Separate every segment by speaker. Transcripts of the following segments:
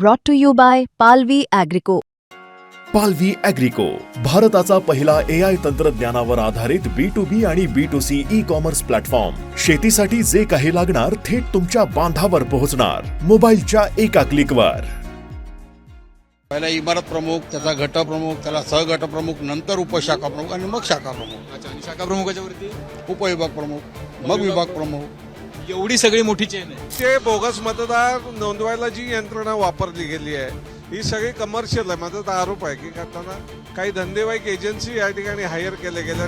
Speaker 1: brought to you by Palvi Agrico.
Speaker 2: पालवी अॅग्रिको भारताचा पहिला ए आय तंत्रज्ञानावर आधारित बी टू बी आणि B to C e-commerce platform शेतीसाठी जे काही लागणार थेट तुमच्या बांधावर पोहोचणार. मोबाईलच्या एका क्लिकवर
Speaker 3: पहिला इमारत प्रमुख त्याचा गट प्रमुख त्याला सहगट प्रमुख नंतर उपशाखा प्रमुख आणि मग शाखा प्रमुख.
Speaker 4: अच्छा आणि शाखा प्रमुखाच्या वरती?
Speaker 3: उपविभाग प्रमुख मग विभाग प्रमुख.
Speaker 4: एवढी सगळी मोठी चेन आहे.
Speaker 5: ते बोगस मतदार नोंदवायला जी यंत्रणा वापरली गेली आहे ही सगळी कमर्शियल आहे. माझा तर आरोप आहे की करताना काही धंदेवाईक एजन्सी या ठिकाणी हायर केले गेल्या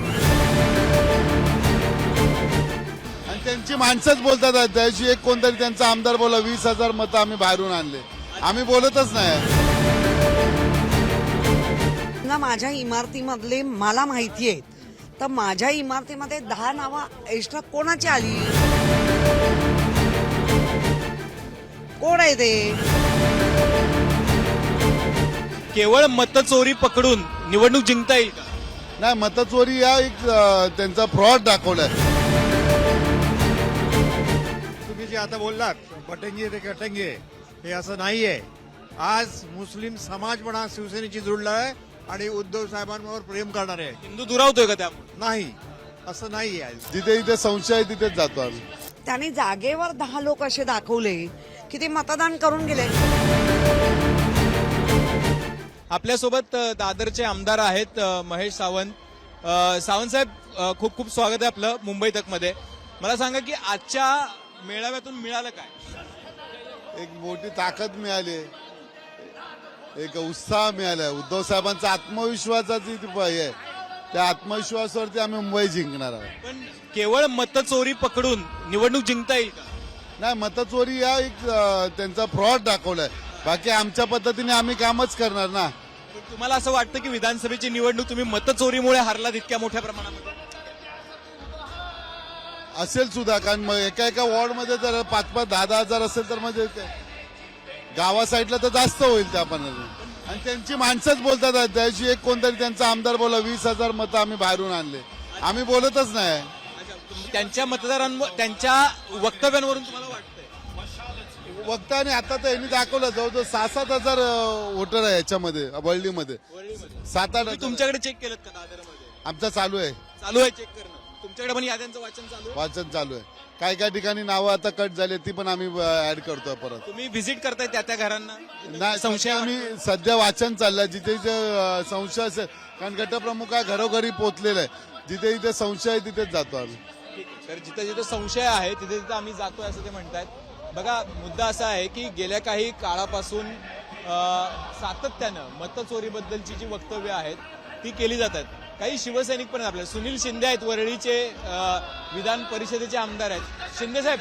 Speaker 6: आणि त्यांची माणसंच बोलतात आहेत. त्या दिवशी एक कोणतरी त्यांचा आमदार बोला वीस हजार मतं आम्ही बाहेरून आणले. आम्ही बोलतच नाही
Speaker 7: ना माझ्या इमारतीमधले मला माहिती आहेत तर माझ्या इमारतीमध्ये दहा नावं एक्स्ट्रा कोणाची आली? कोण आहे ते?
Speaker 4: केवळ मतचोरी पकडून निवडणूक जिंकता येईल का?
Speaker 6: नाही मतचोरी या एक अं, त्यांचा फ्रॉड दाखवलाय.
Speaker 8: तुम्ही जे आता बोललात बटंगे ते कटंगे हे असं नाहीये. आज मुस्लिम समाज पण आज शिवसेनेची जुळला आहे आणि उद्धव साहेबांवर प्रेम करणार. आहे
Speaker 4: हिंदू दुरावतोय का त्यामुळे?
Speaker 8: नाही असं नाहीये. आज
Speaker 6: जिथे जिथे संशय आहे तिथेच जातो आम्ही.
Speaker 7: त्याने जागेवर दहा लोक असे दाखवले की ते मतदान करून गेले.
Speaker 4: आपल्यासोबत दादरचे आमदार आहेत महेश सावंत. सावंत साहेब खूप खूप स्वागत आहे आपलं मुंबई तकमध्ये मला सांगा की आजच्या मेळाव्यातून मिळालं काय?
Speaker 6: एक मोठी ताकद मिळाली. एक उत्साह मिळालाय उद्धव साहेबांचा आत्मविश्वासाची आहे. त्या आत्मविश्वासावरती आम्ही मुंबई जिंकणार आहोत.
Speaker 4: पण केवळ मतचोरी पकडून निवडणूक जिंकता येईल का?
Speaker 6: नाही मतचोरी या एक अं, त्यांचा फ्रॉड दाखवलाय. बाकी आमच्या पद्धतीने आम्ही कामच करणार ना.
Speaker 4: पण तुम्हाला असं वाटतं की विधानसभेची निवडणूक तुम्ही मतचोरीमुळे हारलात इतक्या मोठ्या प्रमाणामध्ये?
Speaker 6: असेल सुद्धा कारण मग एका एका वॉर्डमध्ये जर पाच पाच दहा दहा हजार असेल तर म्हणजे ते- गावा साईडला तर जास्त होईल त्या पण आणि त्यांची माणसंच बोलतात आहेत. त्या दिवशी एक कोणतरी त्यांचा आमदार बोला वीस हजार मतं आम्ही बाहेरून आणले. आम्ही बोलतच नाही.
Speaker 4: त्यांच्या मतदारांवर त्यांच्या वक्तव्यांवरून तुम्हाला वाटतंय?
Speaker 6: वक्ताने आता तर यांनी दाखवलं जवळजवळ सहा सात हजार वोटर आहे याच्यामध्ये वळलीमध्ये सात आठ.
Speaker 4: तुमच्याकडे चेक केलं का दादरमध्ये?
Speaker 6: आमचा चालू आहे.
Speaker 4: चालू आहे चेक करणं. तुमच्याकडे पण याद्यांचं वाचन चालू आहे?
Speaker 6: वाचन चालू आहे. काय काय ठिकाणी नावं आता कट झाली ती पण आम्ही ऍड करतोय परत.
Speaker 4: तुम्ही व्हिजिट करताय त्या त्या घरांना?
Speaker 6: नाही
Speaker 4: संशय
Speaker 6: आम्ही सध्या वाचन चाललंय जिथे जिथे संशय असेल कारण गटप्रमुख आहे घरोघरी पोहोचलेला आहे. जिथे जिथे संशय आहे तिथेच जातो आम्ही.
Speaker 4: तर जिथे जिथे संशय आहे तिथे तिथे आम्ही जातोय असं ते म्हणतायत. बघा मुद्दा असा आहे की गेल्या काही काळापासून सातत्यानं मतचोरीबद्दलची जी वक्तव्य आहेत ती केली जातात काही शिवसैनिक पण आपल्या आपल्याला. सुनील शिंदे आहेत वरळीचे विधान परिषदेचे आमदार आहेत. शिंदे साहेब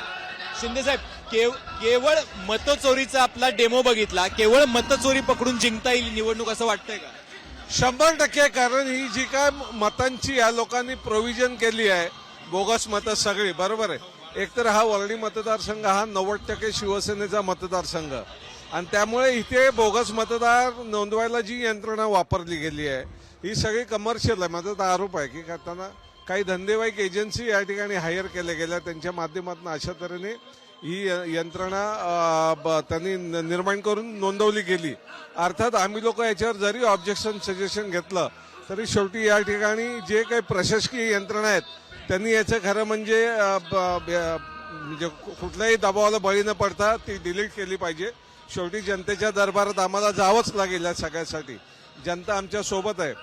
Speaker 4: शिंदे साहेब केव केवळ मतचोरीचा आपला डेमो बघितला केवळ मतचोरी पकडून जिंकता येईल निवडणूक असं वाटतंय का?
Speaker 5: शंभर टक्के कारण ही जी काय मतांची या लोकांनी प्रोव्हिजन केली आहे बोगस मतं सगळी बरोबर आहे. एकतर हा वर्णी मतदारसंघ हा नव्वद टक्के शिवसेनेचा मतदारसंघ. आणि त्यामुळे इथे बोगस मतदार नोंदवायला जी यंत्रणा वापरली गेली आहे ही सगळी कमर्शियल आहे. माझा तर आरोप आहे की करताना काही धंदेवाईक एजन्सी या ठिकाणी हायर केल्या गेल्या. त्यांच्या माध्यमातून अशा तऱ्हेने ही य- यंत्रणा ब- त्यांनी निर्माण करून नोंदवली गेली. अर्थात आम्ही लोक याच्यावर जरी ऑब्जेक्शन सजेशन घेतलं तरी शेवटी या ठिकाणी जे काही प्रशासकीय यंत्रणा आहेत त्यांनी याचं खरं म्हणजे ब- ब- म्हणजे कुठल्याही दबावाला बळी न पडता ती डिलीट केली पाहिजे. शेवटी जनतेच्या दरबारात आम्हाला जावंच लागेल या सगळ्यासाठी. जनता आमच्यासोबत आहे.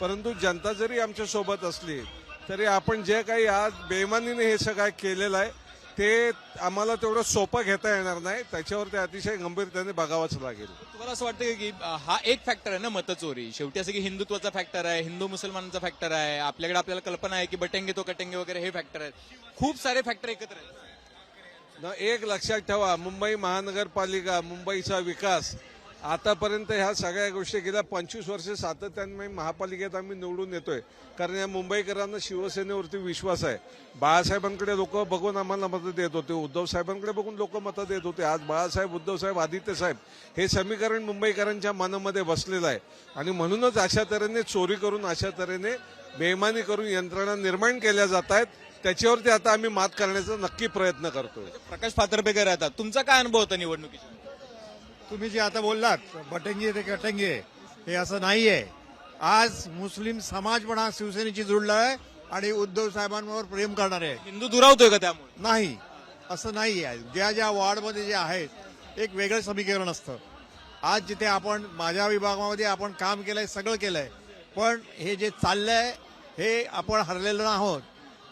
Speaker 5: परंतु जनता जरी आमच्यासोबत असली तरी आपण जे काही आज बेमानीने हे सगळं केलेलं आहे ते आम्हाला तेवढं सोपं घेता येणार नाही. त्याच्यावर ते अतिशय गंभीरतेने बघावंच लागेल.
Speaker 4: तुम्हाला असं वाटतं का हा एक फॅक्टर आहे ना मतचोरी. शेवटी असं की हिंदुत्वाचा फॅक्टर आहे हिंदू मुसलमानांचा फॅक्टर आहे आपल्याकडे आपल्याला कल्पना आहे की बटेंगे तो कटेंगे वगैरे हे फॅक्टर आहेत. खूप सारे फॅक्टर एकत्र आहेत.
Speaker 5: न एक लक्षात ठेवा मुंबई महानगरपालिका मुंबईचा विकास आतापर्यंत ह्या सगळ्या गोष्टी गेल्या पंचवीस वर्ष सातत्याने महापालिकेत आम्ही निवडून येतोय. कारण या मुंबईकरांना शिवसेनेवरती विश्वास आहे. बाळासाहेबांकडे लोक बघून आम्हाला मतं देत होते. उद्धव साहेबांकडे बघून लोक मतं देत होते. आज बाळासाहेब उद्धव साहेब आदित्य साहेब हे समीकरण मुंबईकरांच्या मनामध्ये बसलेलं आहे. आणि म्हणूनच अशा तऱ्हेने चोरी करून अशा तऱ्हेने बेमानी करून यंत्रणा निर्माण केल्या जात आहेत. त्याच्यावरती आता आम्ही मात करण्याचा नक्की प्रयत्न करतोय.
Speaker 4: प्रकाश फातर्पेकर राहतात. तुमचा काय अनुभव होता निवडणुकीचा
Speaker 8: तुम्ही जे आता बोललात बटंगे ते कटंगे हे असं नाहीये. आज मुस्लिम समाज पण हा शिवसेनेची जुळला आहे आणि उद्धव साहेबांवर प्रेम करणार आहे
Speaker 4: हिंदू दुरावतोय का त्यामुळे?
Speaker 8: नाही असं नाही आहे. ज्या ज्या वॉर्डमध्ये जे आहेत एक वेगळं समीकरण असतं. आज जिथे आपण माझ्या विभागामध्ये आपण काम केलंय सगळं केलंय पण हे जे चाललंय हे आपण हरलेलो आहोत.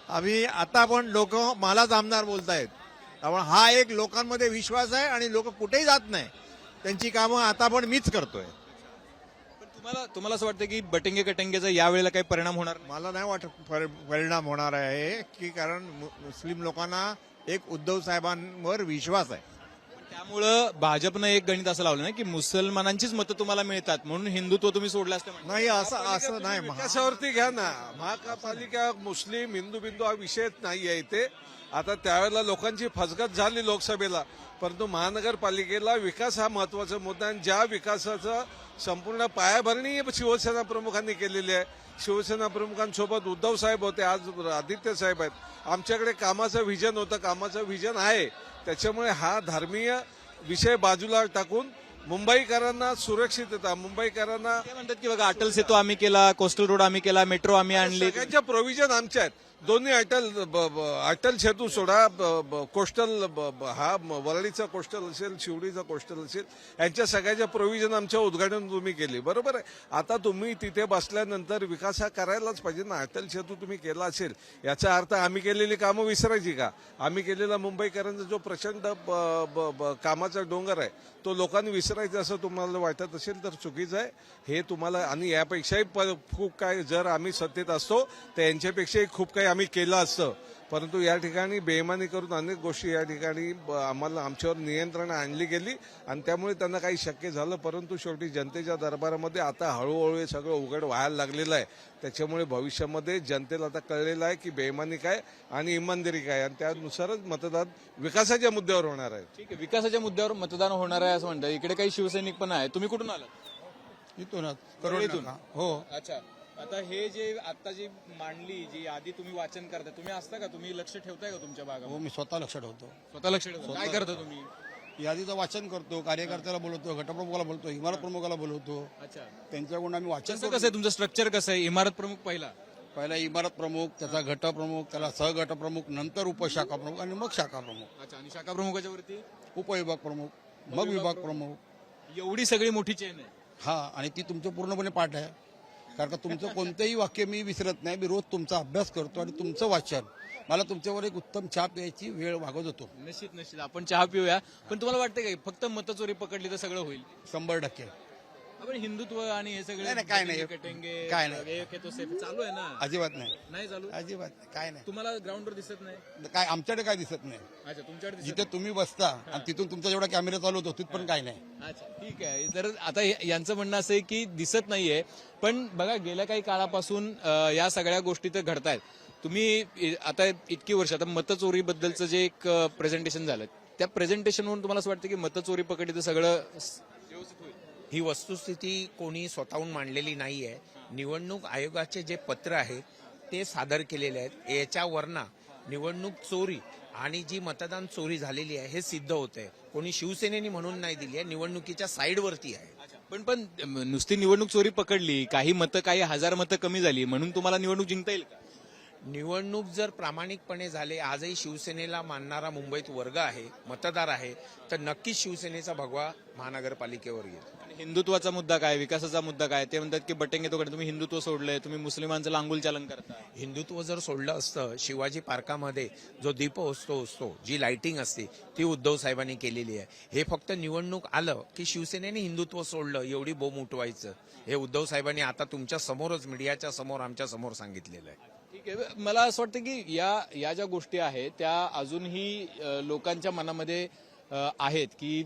Speaker 8: आम्ही आता पण लोक मलाच आमदार बोलतायत. आपण हा एक लोकांमध्ये विश्वास आहे आणि लोक कुठेही जात नाही. त्यांची कामं आता पण मीच करतोय
Speaker 4: पण तुम्हाला तुम्हाला असं वाटतं की बटेंगे कटेंगेचा यावेळेला काही परिणाम होणार नाही?
Speaker 8: मला नाही वाटत पर- परिणाम होणार आहे की कारण मु- मुस्लिम लोकांना एक उद्धव साहेबांवर विश्वास आहे
Speaker 4: पण त्यामुळं भाजपनं एक गणित असं लावलं ना की मुसलमानांचीच मतं तुम्हाला मिळतात म्हणून हिंदुत्व तुम्ही सोडलं असतं म्हणतात.
Speaker 8: नाही असं असं नाही महा-
Speaker 5: विकासावरती घ्या ना महापालिका मुस्लिम हिंदू बिंदू हा विषयच नाही आहे इथे आता त्यावेळेला लोकांची फसगत झाली लोकसभेला परंतु महानगरपालिकेला विकास हा महत्त्वाचा मुद्दा आणि ज्या विकासाचं संपूर्ण पायाभरणी शिवसेना प्रमुखांनी केलेली आहे. शिवसेना प्रमुखांसोबत उद्धव साहेब होते आज आदित्य साहेब आहेत. आमच्याकडे कामाचं व्हिजन होतं कामाचं व्हिजन आहे. त्याच्यामुळे हा धर्मीय विषय बाजूला टाकून मुंबईकरांना सुरक्षितता मुंबईकरांना
Speaker 4: म्हणतात की बघा अटल सेतू आम्ही केला कोस्टल रोड आम्ही केला मेट्रो आम्ही आणली.
Speaker 5: सगळ्यांच्या प्रोव्हिजन आमच्या आहेत. दोन्ही अटल ब- ब- अटल सेतू सोडा ब- ब- कोस्टल ब- ब- हा वरळीचा कोस्टल असेल शिवडीचा कोस्टल असेल यांच्या सगळ्याच्या प्रोव्हिजन आमच्या उद्घाटन तुम्ही केली. बरोबर आहे? आता तुम्ही तिथे बसल्यानंतर विकास हा करायलाच पाहिजे ना. अटल सेतू तुम्ही केला असेल याचा अर्थ आम्ही केलेली कामं विसरायची का? आम्ही केलेला मुंबईकरांचा जो प्रचंड ब- ब- ब- कामाचा डोंगर आहे तो लोकांनी विसरायचा असं तुम्हाला वाटत असेल तर चुकीचं आहे. हे तुम्हाला आणि यापेक्षाही प- खूप काय जर आम्ही सत्तेत असतो तर यांच्यापेक्षाही खूप काही आम्ही केलं असतं. परंतु या ठिकाणी बेईमानी करून अनेक गोष्टी या ठिकाणी आम्हाला आमच्यावर नियंत्रण आणली गेली आणि त्यामुळे त्यांना काही शक्य झालं. परंतु शेवटी जनतेच्या दरबारामध्ये आता हळूहळू हे सगळं उघड व्हायला लागलेलं आहे. त्याच्यामुळे भविष्यामध्ये जनतेला आता कळलेलं आहे की बेईमानी काय आणि इमानदारी काय आणि त्यानुसारच मतदान विकासाच्या मुद्द्यावर होणार आहे.
Speaker 4: ठीक आहे विकासाच्या मुद्द्यावर मतदान होणार आहे असं म्हणतात. इकडे काही शिवसैनिक पण आहे तुम्ही कुठून आलात?
Speaker 3: इथूनच? हो.
Speaker 4: अच्छा. आता हे जे आता जी मांडली जी आधी तुम्ही वाचन करताय तुम्ही असता का? तुम्ही लक्ष ठेवताय का तुमच्या भागात
Speaker 3: हो मी स्वतः लक्ष ठेवतो.
Speaker 4: स्वतः लक्ष ठेवता? काय करता तुम्ही?
Speaker 3: यादीचं वाचन करतो कार्यकर्त्याला बोलवतो गटप्रमुखाला बोलतो इमारत प्रमुखाला बोलवतो.
Speaker 4: अच्छा.
Speaker 3: त्यांच्याकडून आम्ही वाचन
Speaker 4: कसं कसं आहे तुमचं स्ट्रक्चर कसं आहे? इमारत प्रमुख पहिला.
Speaker 3: पहिला इमारत प्रमुख त्याचा गटप्रमुख त्याला सहगटप्रमुख नंतर उपशाखा प्रमुख आणि मग शाखा प्रमुख.
Speaker 4: अच्छा आणि शाखा प्रमुखाच्या वरती?
Speaker 3: उपविभाग प्रमुख मग विभाग प्रमुख.
Speaker 4: एवढी सगळी मोठी चेन आहे.
Speaker 3: हा आणि ती तुमचं पूर्णपणे पाठ आहे. कारण का तुमचं कोणतंही वाक्य मी विसरत नाही. मी रोज तुमचा अभ्यास करतो आणि तुमचं वाचन. मला तुमच्यावर एक उत्तम छाप यायची वेळ मागत होतो.
Speaker 4: निश्चित निश्चित आपण चहा पिऊया. पण तुम्हाला वाटतं का फक्त मतचोरी पकडली तर सगळं होईल?
Speaker 3: शंभर टक्के.
Speaker 4: आपण हिंदुत्व आणि हे सगळे
Speaker 3: नाही, नाही, काय नाही.
Speaker 4: कटेंगे
Speaker 3: काय नाही.
Speaker 4: तो सेफ चालू आहे ना?
Speaker 3: अजिबात नाही.
Speaker 4: नाही चालू?
Speaker 3: अजिबात नाही. काय नाही.
Speaker 4: तुम्हाला ग्राउंडवर दिसत नाही?
Speaker 3: काय आमच्याकडे काय दिसत नाही.
Speaker 4: अच्छा तुमच्याकडे दिसत
Speaker 3: जिथे तुम्ही बसता आणि तिथून तुमचा जेवढा कॅमेरा चालू होतो तिथपर्यंत काय नाही.
Speaker 4: अच्छा ठीक आहे. तर आता हे- यांचं म्हणणं असं आहे की दिसत नाहीये पण बघा गेल्या काही काळापासून अं, या सगळ्या गोष्टी तर घडतायत. तुम्ही इ- आता इतकी वर्ष आता मतचोरीबद्दलचं जे एक प्रेझेंटेशन झालं त्या प्रेझेंटेशनवरून तुम्हाला असं वाटतं की मतचोरी पकडली तर सगळं स-
Speaker 9: ही वस्तुस्थिती कोणी स्वतःहून मांडलेली नाही आहे निवडणूक आयोगाचे जे पत्र आहे ते सादर केलेले आहेत. याच्यावरना निवडणूक चोरी आणि जी मतदान चोरी झालेली आहे हे सिद्ध होत आहे कोणी शिवसेनेनी म्हणून नाही दिली आहे निवडणुकीच्या साईडवरती आहे.
Speaker 4: पण पण नुसती निवडणूक चोरी पकडली काही मतं काही हजार मतं कमी झाली म्हणून तुम्हाला निवडणूक जिंकता येईल का?
Speaker 9: निवडणूक जर प्रामाणिकपणे झाले आजही शिवसेनेला मानणारा मुंबईत वर्ग आहे मतदार आहे तर नक्कीच शिवसेनेचा भगवा महानगरपालिकेवर येईल.
Speaker 4: हिंदुत्वाचा मुद्दा काय विकासाचा मुद्दा काय? ते म्हणतात की बटेंगे तो तुम्ही हिंदुत्व सोडलंय तुम्ही मुस्लिमांचं लांगुल चालन करता.
Speaker 9: हिंदुत्व जर सोडलं असतं शिवाजी पार्कामध्ये जो दीप असतो असतो जी लाइटिंग असते ती उद्धव साहेबांनी केलेली आहे. हे फक्त निवडणूक आलं की शिवसेनेने हिंदुत्व सोडलं एवढी बोंब उठवायचं. हे उद्धव साहेबांनी आता तुमच्या समोरच मीडियाच्या समोर आमच्यासमोर सांगितलेलं आहे.
Speaker 4: ठीक आहे. मला असं वाटतं की या या ज्या गोष्टी आहेत त्या अजूनही लोकांच्या मनामध्ये आहेत की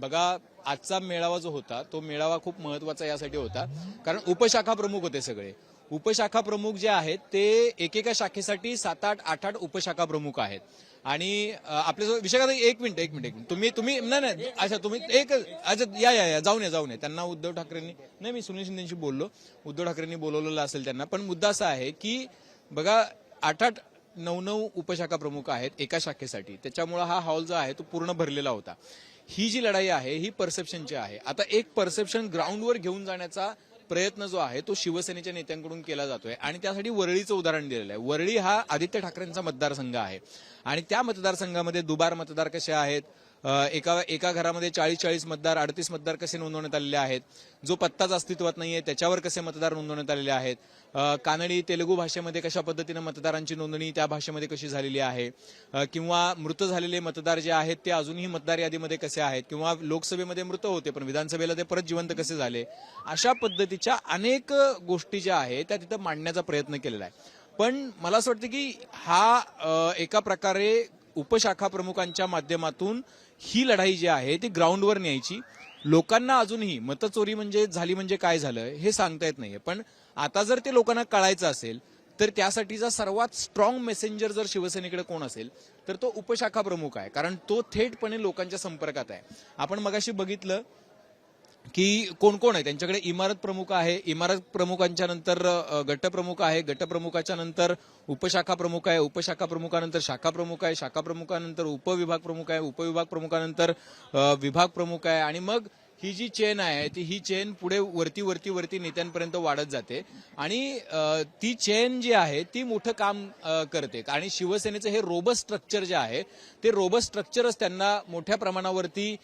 Speaker 4: बघा आजचा मेळावा जो होता तो मेळावा खूप महत्त्वाचा यासाठी होता. कारण उपशाखा प्रमुख होते सगळे. उपशाखा प्रमुख जे आहेत ते एकेका शाखेसाठी सात आठ आठ आठ उपशाखा प्रमुख आहेत. आणि आपल्या विषय काय एक मिनिट एक मिनिट एक मिनिट. तुम्ही तुम्ही नाही नाही अच्छा तुम्ही एक अच्छा या या या जाऊन या जाऊन या. त्यांना उद्धव ठाकरेंनी नाही मी सुनील शिंदेशी बोललो. उद्धव ठाकरेंनी बोलवलेलं असेल त्यांना. पण मुद्दा असा आहे की बघा आठ आठ नऊ नऊ उपशाखा प्रमुख आहेत एका शाखेसाठी. त्याच्यामुळे हा हॉल जो आहे तो पूर्ण भरलेला होता. ही जी लढाई आहे ही परसेप्शनची आहे. आता एक परसेप्शन ग्राउंडवर घेऊन जाण्याचा प्रयत्न जो आहे तो शिवसेनेच्या नेत्यांकडून केला जातोय आणि त्यासाठी वरळीचं उदाहरण दिलेलं आहे. वरळी हा आदित्य ठाकरेंचा मतदारसंघ आहे. आणि त्या मतदारसंघामध्ये दुबार मतदार कसे आहेत? एका एका घरामध्ये चाळीस चाळीस मतदार अडतीस मतदार कसे नोंदवण्यात आलेले आहेत? जो पत्ताच अस्तित्वात नाही आहे त्याच्यावर कसे मतदार नोंदवण्यात आलेले आहेत? कानडी तेलुगू भाषेमध्ये कशा पद्धतीनं मतदारांची नोंदणी त्या भाषेमध्ये कशी झालेली आहे? किंवा मृत झालेले मतदार जे आहेत ते अजूनही मतदार यादीमध्ये कसे आहेत? किंवा लोकसभेमध्ये मृत होते पण विधानसभेला ते परत जिवंत कसे झाले? अशा पद्धतीच्या अनेक गोष्टी ज्या आहेत त्या तिथं मांडण्याचा प्रयत्न केलेला आहे. पण मला असं वाटतं की हा एका प्रकारे उपशाखा प्रमुखांच्या माध्यमातून ही लढाई जी आहे ती ग्राउंडवर न्यायची. लोकांना अजूनही मतचोरी म्हणजे झाली म्हणजे काय झालं हे सांगता येत नाहीये. पण आता जर ते लोकांना कळायचं असेल तर त्यासाठीचा सर्वात स्ट्रॉंग मेसेंजर जर शिवसेनेकडे कोण असेल तर तो उपशाखा प्रमुख आहे. कारण तो थेटपणे लोकांच्या संपर्कात आहे. आपण मगाशी बघितलं की कोण कोण आहे? त्यांच्याकडे इमारत प्रमुख आहे. इमारत प्रमुखांच्या नंतर गटप्रमुख आहे. गटप्रमुखाच्या नंतर उपशाखा प्रमुख आहे. उपशाखा प्रमुखानंतर शाखा प्रमुख आहे. शाखा प्रमुखानंतर उपविभाग प्रमुख आहे. उपविभाग प्रमुखानंतर विभाग प्रमुख आहे. आणि मग ही जी चेन आहे ती ही चेन पुढे वरती वरती वरती नेत्यांपर्यंत वाढत जाते. आणि ती चेन जी आहे ती मोठं काम करते. आणि शिवसेनेचं हे रोबस स्ट्रक्चर जे आहे ते रोबस स्ट्रक्चरच त्यांना मोठ्या प्रमाणावरती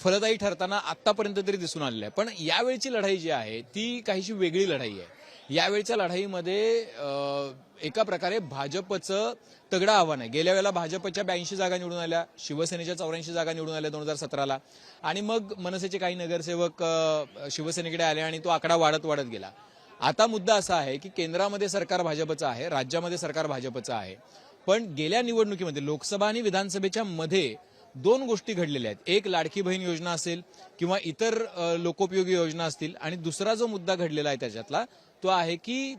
Speaker 4: फलदायी ठरताना आतापर्यंत तरी दिसून आलेलं आहे. पण यावेळची लढाई जी आहे ती काहीशी वेगळी लढाई आहे. यावेळच्या लढाईमध्ये एका प्रकारे भाजपचं तगडं आव्हान आहे. गेल्या वेळेला भाजपच्या ब्याऐंशी जागा निवडून आल्या शिवसेनेच्या चौऱ्याऐंशी जागा निवडून आल्या दोन हजार सतराला. आणि मग मनसेचे काही नगरसेवक शिवसेनेकडे आले आणि तो आकडा वाढत वाढत गेला. आता मुद्दा असा आहे की केंद्रामध्ये सरकार भाजपचं आहे राज्यामध्ये सरकार भाजपचं आहे. पण गेल्या निवडणुकीमध्ये लोकसभा आणि विधानसभेच्या मध्ये दोन गोष्टी घडलेल्या आहेत. एक लाडकी बहीण योजना असेल किंवा इतर लोकोपयोगी योजना असतील आणि दुसरा जो मुद्दा घडलेला आहे त्याच्यातला तो आहे की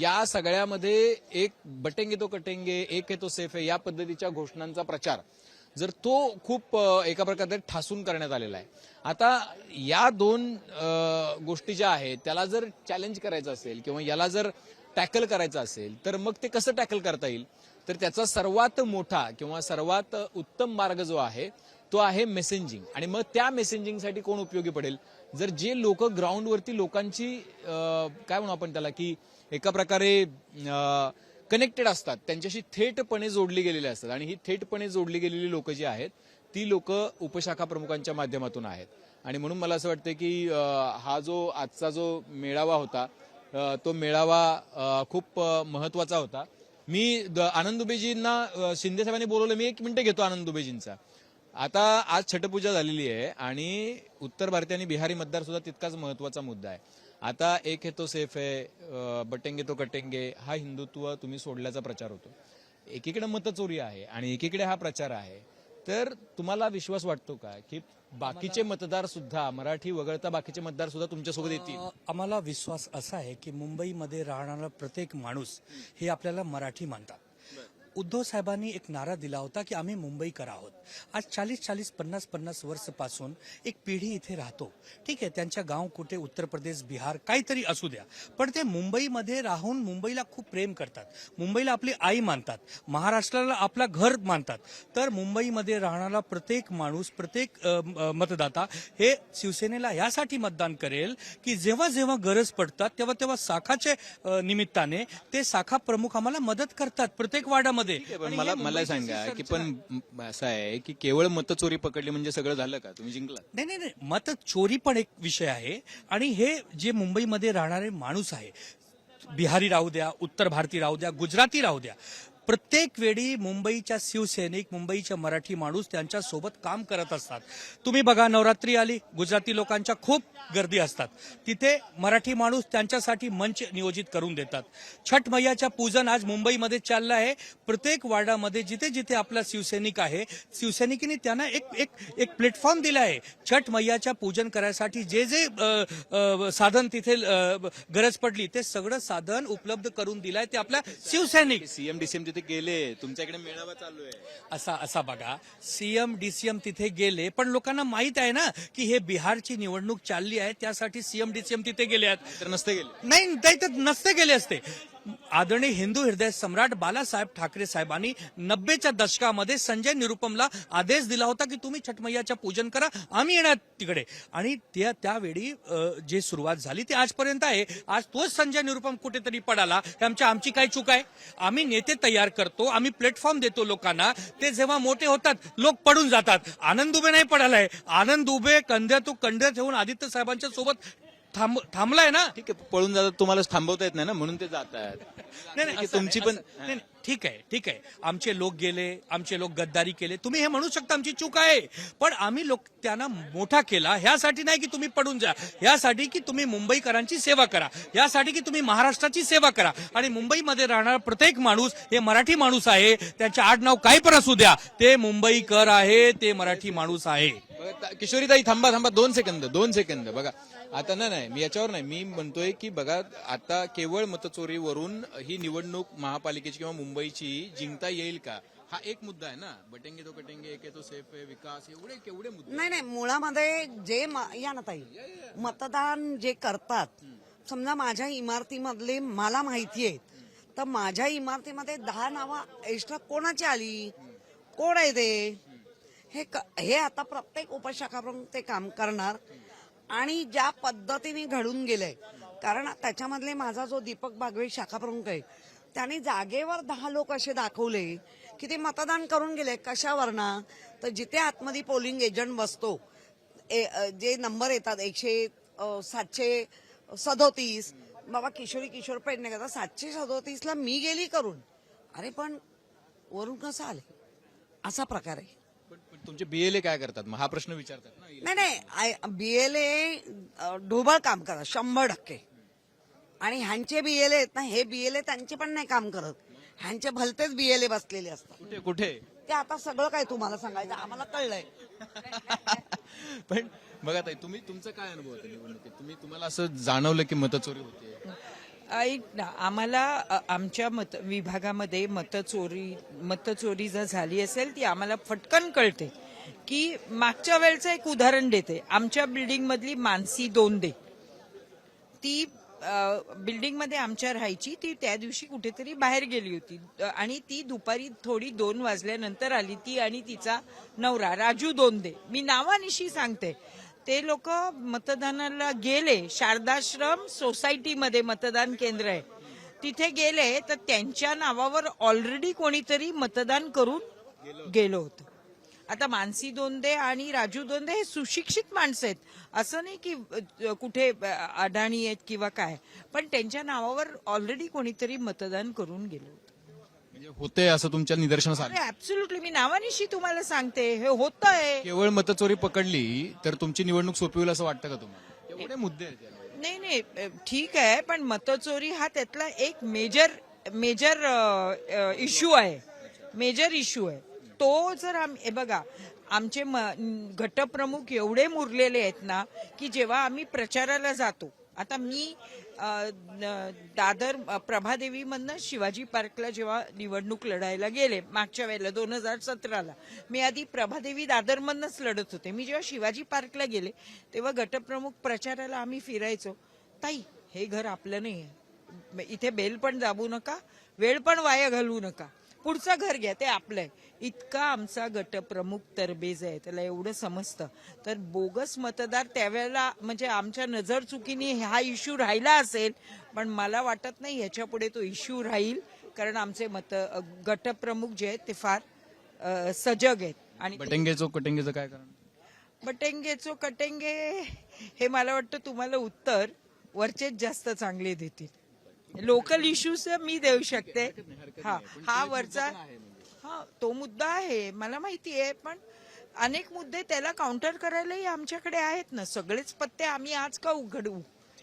Speaker 4: या सगळ्यामध्ये एक बटेंगे तो कटेंगे एक हे तो सेफ आहे या पद्धतीच्या घोषणांचा प्रचार जर तो खूप एका प्रकारे ठासून करण्यात आलेला आहे. आता या दोन गोष्टी ज्या आहेत त्याला जर चॅलेंज करायचं असेल किंवा याला जर टॅकल करायचं असेल तर मग ते कसं टॅकल करता येईल? तर त्याचा सर्वात मोठा किंवा सर्वात उत्तम मार्ग जो आहे तो आहे मेसेंजिंग आणि मग त्या मेसेंजिंगसाठी कोण उपयोगी पडेल? जर जे लोक ग्राउंडवरती लोकांची काय म्हणू आपण त्याला की एका प्रकारे कनेक्टेड असतात त्यांच्याशी थेटपणे जोडली गेलेली असतात आणि ही थेटपणे जोडली गेलेली लोक जी आहेत ती लोक उपशाखा प्रमुखांच्या माध्यमातून आहेत. आणि म्हणून मला असं वाटतं की हा जो आजचा जो मेळावा होता तो मेळावा खूप महत्त्वाचा होता. मी द- आनंद दुबेजींना शिंदे साहेबांनी बोलवलं मी एक मिनिट घेतो आनंद दुबेजींचा आता आज छटपूजा झालेली आहे आणि उत्तर भारतीय आणि बिहारी मतदार सुद्धा तितकाच महत्त्वाचा मुद्दा आहे. आता एक हे तो सेफ आहे बटेंगे तो कटेंगे हा हिंदुत्व तुम्ही सोडल्याचा प्रचार होतो. एकीकडे मतचोरी आहे आणि एकीकडे हा प्रचार आहे. तर तुम्हाला विश्वास वाटतो का की बाकीचे मतदार सुद्धा मराठी वगळता बाकीचे मतदार सुद्धा तुमच्यासोबत येतील?
Speaker 10: आम्हाला विश्वास असा आहे की मुंबईमध्ये राहणारा प्रत्येक माणूस हे आपल्याला मराठी मानतात. उद्धव साहेबांनी एक नारा दिला होता की आम्ही मुंबईकर आहोत आज चाळीस चाळीस पन्नास पन्नास वर्षपासून एक पिढी इथे राहतो. ठीक आहे त्यांच्या गाव कुठे उत्तर प्रदेश बिहार काहीतरी असू द्या. पण ते मुंबईमध्ये राहून मुंबईला खूप प्रेम करतात. मुंबईला आपली आई मानतात. महाराष्ट्राला आपला घर मानतात. तर मुंबईमध्ये राहणारा प्रत्येक माणूस प्रत्येक मतदाता हे शिवसेनेला यासाठी मतदान करेल की जेव्हा जेव्हा गरज पडतात तेव्हा तेव्हा शाखाचे निमित्ताने ते शाखा प्रमुख आम्हाला मदत करतात. प्रत्येक वार्डामध्ये आणि
Speaker 4: मला मला सांगा की पण असं आहे की केवळ मतचोरी पकडली म्हणजे सगळं झालं का? तुम्ही जिंकला
Speaker 10: नाही नाही नाही. मत चोरी पण एक विषय आहे. आणि हे जे मुंबईमध्ये राहणारे माणूस आहे बिहारी राहू द्या उत्तर भारती राहू द्या गुजराती राहू द्या प्रत्येक वेळी मुंबईच्या शिवसैनिक मुंबईच्या मराठी माणूस त्यांच्यासोबत काम करत असतात. तुम्ही बघा नवरात्री आली गुजराती लोकांच्या खूप गर्दी असतात. तिथे मराठी माणूस त्यांच्यासाठी मंच नियोजित करून देतात. छठ मैयाच्या पूजन आज मुंबईमध्ये चाललं आहे. प्रत्येक वार्डामध्ये जिथे जिथे आपला शिवसैनिक आहे शिवसैनिकांनी त्यांना एक एक एक प्लॅटफॉर्म दिला आहे. छठ मैयाच्या पूजन करायसाठी जे जे साधन तिथे गरज पडली ते सगळं साधन उपलब्ध करून दिलंय ते आपल्या शिवसैनिक.
Speaker 4: सीएम डीसीएम तिथे गेले तुमच्याकडे मेळावा चालू आहे.
Speaker 10: असा असा बघा. सीएम डीसीएम तिथे गेले पण लोकांना माहीत आहे ना की हे बिहारची निवडणूक चालली आहे त्यासाठी सीएम डीसीएम तिथे गेले आहेत.
Speaker 4: तर नसते गेले.
Speaker 10: नाही ते तर नसते गेले असते. आदरणीय हिंदू हृदय सम्राट बालासाहेब ठाकरे साहेबांनी नब्बेच्या दशकामध्ये संजय निरुपमला आदेश दिला होता की तुम्ही छठ पूजन करा आम्ही येणार तिकडे. आणि त्या त्यावेळी जे सुरुवात झाली ती आजपर्यंत आहे. आज तोच संजय निरुपम कुठेतरी पडाला की आमच्या आमची काय चूक आहे? आम्ही नेते तयार करतो आम्ही प्लॅटफॉर्म देतो लोकांना. ते जेव्हा मोठे होतात लोक पडून जातात. आनंद उभे नाही पडालाय आनंद उभे कंध्या तो कंध्या ठेवून आदित्य साहेबांच्या सोबत थांब थांबलाय ना?
Speaker 4: ठीक आहे पळून जातात तुम्हाला थांबवता येत नाही ना म्हणून ते जात आहेत.
Speaker 10: नाही नाही असं
Speaker 4: तुमची
Speaker 10: नाही,
Speaker 4: पण
Speaker 10: असं- नाही, नाही, ठीक आहे ठीक आहे. आमचे लोक गेले आमचे लोक गद्दारी केले. तुम्ही हे म्हणू शकता आमची चूक आहे. पण आम्ही लोक त्यांना मोठा केला ह्यासाठी नाही की तुम्ही पडून जा. ह्यासाठी की तुम्ही मुंबईकरांची सेवा करा. यासाठी की तुम्ही महाराष्ट्राची सेवा करा. आणि मुंबईमध्ये राहणारा प्रत्येक माणूस हे मराठी माणूस आहे. त्यांचे आडनाव काही पण असू द्या. ते मुंबईकर आहे ते मराठी माणूस आहे.
Speaker 4: बघा, ता- किशोरीताई थांबा थांबा दोन सेकंद दोन सेकंद बघा. आता नाही नाही मी याच्यावर नाही मी म्हणतोय की बघा आता केवळ मतचोरीवरून ही निवडणूक महापालिकेची किंवा मुंबईची जिंकता येईल का? हा एक मुद्दा आहे ना. बटेंगे तो कटेंगे एक तो सेफ आहे विकास एवढे केवढे मुद्दे
Speaker 7: नाही नाही मुळामध्ये जे म- या ना ताई मतदान जे करतात समजा माझ्या इमारतीमधले मला माहिती आहेत तर माझ्या इमारतीमध्ये दहा नावं एक्स्ट्रा कोणाची आली? कोण आहे ते? हे क- हे आता प्रत्येक उपशाखाप्रमुख ते काम करणार. आणि ज्या पद्धतीने घडून गेलंय कारण त्याच्यामधले माझा जो दीपक बागवे शाखाप्रमुख आहे त्याने जागेवर दहा लोक असे दाखवले की ते मतदान करून गेले. कशावर ना तर जिथे आतमध्ये पोलिंग एजंट बसतो ए- जे नंबर येतात एकशे सातशे सदोतीस. बाबा किशोरी किशोर पेडणेकर सातशे सदोतीसला मी गेली करून. अरे पण वरून कसं आले असा प्रकार आहे.
Speaker 4: तुमचे बीएलए काय करतात? मग हा प्रश्न विचारतात ना.
Speaker 7: नाही नाही बीएलए ढोबळ काम करत शंभर टक्के. आणि ह्यांचे बीएलए आहेत ना हे बीएलए त्यांचे पण नाही काम करत. ह्यांचे भलतेच बीएलए बसलेले असतात.
Speaker 4: कुठे कुठे?
Speaker 7: ते आता सगळं काय तुम्हाला सांगायचं आम्हाला कळलंय.
Speaker 4: पण बघा ताई तुम्ही तुमचा काय अनुभव होता निवडणुकीत? तुम्ही तुम्हाला असं जाणवलं की मतचोरी होते
Speaker 11: ऐक ना आम्हाला आमच्या मत विभागामध्ये मतचोरी मतचोरी जर झाली असेल ती आम्हाला फटकन कळते. की मागच्या वेळचं एक उदाहरण देते. आमच्या बिल्डिंगमधली मानसी दोंदे ती बिल्डिंगमध्ये आमच्या राहायची ती त्या दिवशी कुठेतरी बाहेर गेली होती. आणि ती दुपारी थोडी दोन वाजल्यानंतर आली ती आणि तिचा नवरा राजू दोंदे मी नावानिशी सांगते. ते लोक मतदानाला गेले. शारदाश्रम सोसायटीमध्ये मतदान केंद्र आहे. तिथे गेले तर त्यांच्या नावावर ऑलरेडी कोणीतरी मतदान करून गेलो होतं. आता मानसी दोंदे आणि राजू दोंदे हे सुशिक्षित माणसं आहेत. असं नाही की कुठे अडाणी आहेत किंवा काय. पण त्यांच्या नावावर ऑलरेडी कोणीतरी मतदान करून गेलं होतं.
Speaker 4: म्हणजे होते असं तुमच्या निदर्शनास आलं.
Speaker 11: ऍब्सोल्युटली मी नावानिशी तुम्हाला सांगते. हे होत आहे
Speaker 4: केवळ मतचोरी पकडली तर तुमची निवडणूक सोपी होईल असं वाटतं का तुम्हाला? एवढे मुद्दे आहेत यामध्ये.
Speaker 11: नाही नाही. अ, ठीक आहे पण मतचोरी हा त्यातला एक मेजर मेजर इश्यू आहे. मेजर इश्यू आहे. तो जर आम हे बघा आमचे म- गटप्रमुख एवढे मुरलेले आहेत ना की जेव्हा आम्ही प्रचाराला जातो आता मी दादर प्रभादेवीमधनं शिवाजी पार्कला जेव्हा निवडणूक लढायला गेले मागच्या वेळेला दोन हजार सतराला मी आधी प्रभादेवी दादरमधनंच लढत होते. मी जेव्हा शिवाजी पार्कला गेले तेव्हा गटप्रमुख प्रचाराला आम्ही फिरायचो. ताई हे घर आपलं नाही आहे इथे बेल पण दाबू नका वेळ पण वाया घालवू नका. पुढचं घर घ्या ते आपलं आहे. इतका आमचा गटप्रमुख तरबेज आहे त्याला एवढं समजतं. तर बोगस मतदार त्यावेळेला म्हणजे आमच्या नजर चुकीने हा इश्यू राहिला असेल पण मला वाटत नाही ह्याच्या पुढे तो इश्यू राहील कारण आमचे मत गटप्रमुख जे आहेत ते फार सजग आहेत. आणि
Speaker 4: बटेंगेचो कटेंगेचं काय कारण?
Speaker 11: बटेंगेचो कटेंगे हे मला वाटतं तुम्हाला उत्तर वरचेच जास्त चांगले देतील. लोकल इश्यूज मी देऊ शकते. हा हा वरचा हा तो मुद्दा आहे. मला माहिती आहे पण अनेक मुद्दे त्याला काउंटर करायलाही आमच्याकडे आहेत ना. सगळेच पत्ते आम्ही आज का उघडू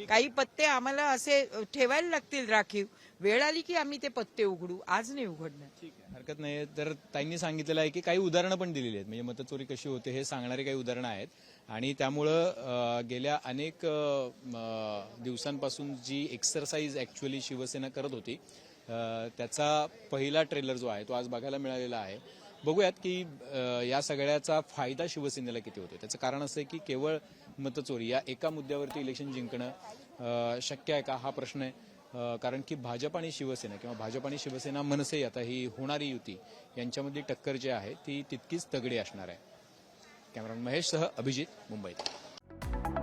Speaker 11: काही पत्ते आम्हाला असे ठेवायला लागतील राखीव. वेळ आली की आम्ही ते पत्ते उघडू. आज नाही उघडणार.
Speaker 4: हरकत नाही. तर ताईंनी सांगितलेलं आहे की काही उदाहरणं पण दिलेली आहेत. म्हणजे मतचोरी कशी होते हे सांगणारी काही उदाहरणं आहेत. आणि त्यामुळं गेल्या अनेक म, दिवसांपासून जी एक्सरसाइज ॲक्च्युली शिवसेना करत होती त्याचा पहिला ट्रेलर जो आहे तो आज बघायला मिळालेला आहे. बघूयात की या सगळ्याचा फायदा शिवसेनेला किती होतो त्याचं कारण असं आहे की केवळ मतचोरी या एका मुद्द्यावरती इलेक्शन जिंकणं शक्य आहे का? हा प्रश्न आहे. कारण की भाजप आणि शिवसेना किंवा भाजप आणि शिवसेना मनसे आता ही होणारी युती यांच्यामधली टक्कर जी आहे ती तितकीच तगडी असणार आहे. कॅमेरामन महेशसह अभिजित मुंबईत